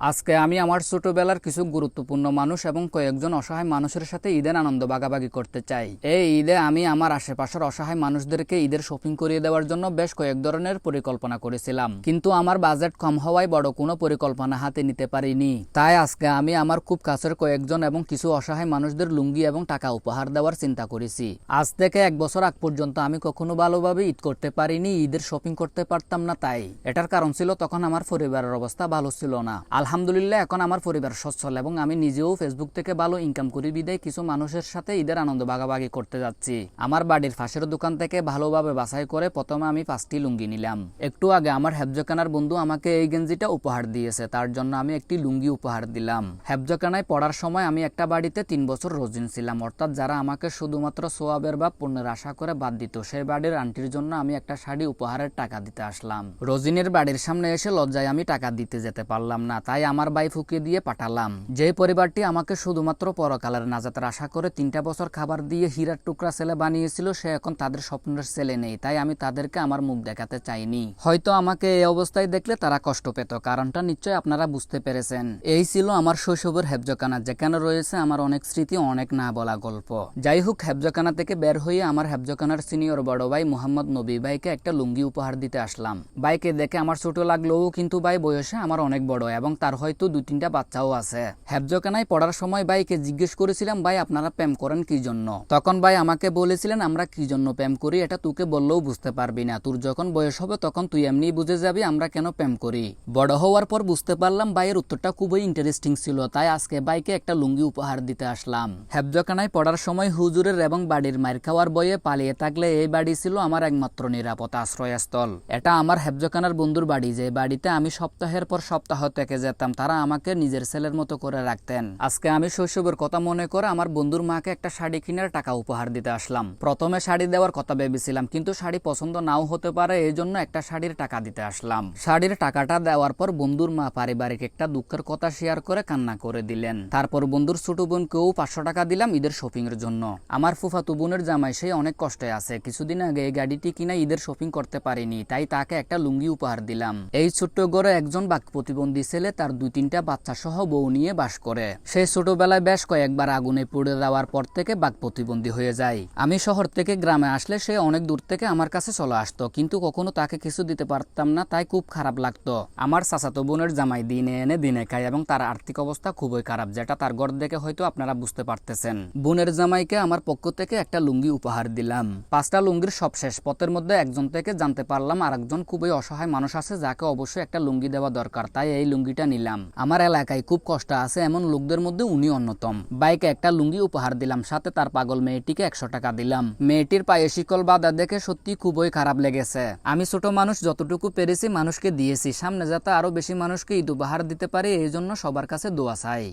আজকে আমি আমার ছোটবেলার কিছু গুরুত্বপূর্ণ মানুষ এবং কয়েকজন অসহায় মানুষের সাথে ঈদের আনন্দ ভাগাভাগি করতে চাই। এই ঈদে আমি আমার আশেপাশের অসহায় মানুষদেরকে ঈদের শপিং করিয়ে দেওয়ার জন্য বেশ কয়েক ধরনের পরিকল্পনা করেছিলাম। কিন্তু আমার বাজেট কম হওয়ায় বড় কোনো পরিকল্পনা হাতে নিতে পারিনি। তাই আজকে আমি আমার খুব কাছের কয়েকজন এবং কিছু অসহায় মানুষদের লুঙ্গি এবং টাকা উপহার দেওয়ার চিন্তা করেছি। আজ থেকে এক বছর আগ পর্যন্ত আমি কখনো ভালোভাবে ঈদ করতে পারিনি, ঈদের শপিং করতে পারতাম না তাই। এটার কারণ ছিল তখন আমার পরিবারের অবস্থা ভালো ছিল না। আলহামদুলিল্লাহ এখন আমার পরিবার সচ্ছল এবং আমি নিজেও ফেসবুক থেকে ভালো ইনকাম করি, বিদায় কিছু মানুষের সাথে ঈদের আনন্দ ভাগাভাগি করতে যাচ্ছি। আমার বাড়ির পাশের দোকান থেকে ভালোভাবে বাছাই করে প্রথমে আমি পাঁচটি লুঙ্গি নিলাম। একটু আগে আমার হেফজকানার বন্ধু আমাকে এই গেঞ্জিটা উপহার দিয়েছে, তার জন্য আমি একটি লুঙ্গি উপহার দিলাম। হেফজকানায় পড়ার সময় আমি একটা বাড়িতে তিন বছর রোজিন ছিলাম, অর্থাৎ যারা আমাকে শুধুমাত্র সোয়াবের বা পণ্যের আশা করে বাদ দিত সেই বাড়ির আন্টির জন্য আমি একটা শাড়ি উপহারের টাকা দিতে আসলাম। রোজিনের বাড়ির সামনে এসে লজ্জায় আমি টাকা দিতে যেতে পারলাম না, তাই আমার বাই ফুকিয়ে দিয়ে পাঠালাম। যে পরিবারটি আমাকে শুধুমাত্র পরকালের নাজাতের আশা করে তিনটা বছর খাবার দিয়ে হীরার টুকরা ছেলে বানিয়েছিল, সে এখন তাদের স্বপ্নের ছেলে নেই, তাই আমি তাদেরকে আমার মুখ দেখাতে চাইনি। হয়তো আমাকে এই অবস্থায় দেখলে তারা কষ্ট পেত, কারণটা নিশ্চয় আপনারা বুঝতে পেরেছেন। এই ছিল আমার শৈশবের হেফজকানা যেখানে রয়েছে আমার অনেক স্মৃতি, অনেক না বলা গল্প। যাই হোক হেফজকানা থেকে বের হয়ে আমার হেফজকানার সিনিয়র বড় ভাই মোহাম্মদ নবী ভাইকে একটা লুঙ্গি উপহার দিতে আসলাম। বাইকে দেখে আমার ছোট লাগলেও কিন্তু ভাই বয়সে আমার অনেক বড় এবং তার হয়তো দু তিনটা বাচ্চাও আছে। হেফজকানায় পড়ার সময় ভাইকে জিজ্ঞেস করেছিলাম, ভাই, আপনারা প্রেম করেন কি জন্য? তখন ভাই আমাকে বলেছিলেন, আমরা কি জন্য প্রেম করি, এটা তোকে বললেও বুঝতে পারবি না। তোর যখন বয়স হবে, তখন তুই এমনি বুঝে যাবি আমরা কেন প্রেম করি। বড় হওয়ার পর বুঝতে পারলাম ভাইয়ের উত্তরটা খুবই ইন্টারেস্টিং ছিল, তাই আজকে বাইকে একটা লুঙ্গি উপহার দিতে আসলাম। হেফজখানায় পড়ার সময় হুজুরের এবং বাড়ির মার খাওয়ার বয়ে পালিয়ে থাকলে এই বাড়ি ছিল আমার একমাত্র নিরাপদ আশ্রয়স্থল। এটা আমার হেফজখানার বন্ধুর বাড়ি, যে বাড়িতে আমি সপ্তাহের পর সপ্তাহ থেকে যেতাম। তারা আমাকে নিজের ছেলের মতো করে রাখতেন। আজকে আমি শৈশবের কথা মনে করে আমার বন্ধুর মাকে একটা শাড়ি কিনার টাকা উপহার দিতে আসলাম। প্রথমে শাড়ি দেওয়ার কথা ভেবেছিলাম, কিন্তু শাড়ি পছন্দ নাও হতে পারে এই জন্য একটা শাড়ির টাকা দিতে আসলাম। শাড়ির টাকাটা দেওয়ার পর বন্ধুর মা পারিবারিক একটা দুঃখের কথা শেয়ার করে কান্না করে দিলেন। তারপর বন্ধুর ছোট বোনকেও পাঁচশো টাকা দিলাম ঈদের শপিং এর জন্য। আমার ফুফাতু বোনের জামাই সে অনেক কষ্টে আছে। কিছুদিন আগে এই গাড়িটি কিনা ঈদের শপিং করতে পারিনি, তাই তাকে একটা লুঙ্গি উপহার দিলাম। এই ছোট্ট ঘরে একজন বাক প্রতিবন্ধী ছেলে তার দুই তিনটা বাচ্চা সহ বউ নিয়ে বাস করে। সে ছোটবেলায় বেশ কয়েকবার আগুনে পুড়ে দেওয়ার পর থেকে বাক প্রতিবন্ধী হয়ে যায়। আমি শহর থেকে গ্রামে আসলে সে অনেক দূর থেকে আমার কাছে চলে আসতো, কিন্তু কখনো তাকে কিছু দিতে পারতাম না, তাই খুব খারাপ লাগতো। আমার চাচাতো বোনের জামাই দিনে এনে দিনে খায় এবং তার আর্থিক অবস্থা খুবই খারাপ, যেটা তার ঘর দেখে হয়তো আপনারা বুঝতে পারতেছেন। বোনের জামাইকে আমার পক্ষ থেকে একটা লুঙ্গি উপহার দিলাম। পাঁচটা লুঙ্গির সব শেষ পথের মধ্যে একজন থেকে জানতে পারলাম আরেকজন খুবই অসহায় মানুষ আছে, যাকে অবশ্যই একটা লুঙ্গি দেওয়া দরকার। তাই এই লুঙ্গিটা নিলাম। আমার এলাকায় খুব কষ্ট আছে এমন লোকদের মধ্যে উনি অন্যতম। বাইকে একটা লুঙ্গি উপহার দিলাম, সাথে তার পাগল মেয়েটিকে একশো টাকা দিলাম। মেয়েটির পায়ে শিকল বাধা দেখে সত্যি খুবই খারাপ লেগেছে। আমি ছোট মানুষ, যতটুকু পেরেছি মানুষকে দিয়েছি। সামনে যাতে আরও বেশি মানুষকে ঈদ উপহার দিতে পারে, এই জন্য সবার কাছে দোয়া চাই।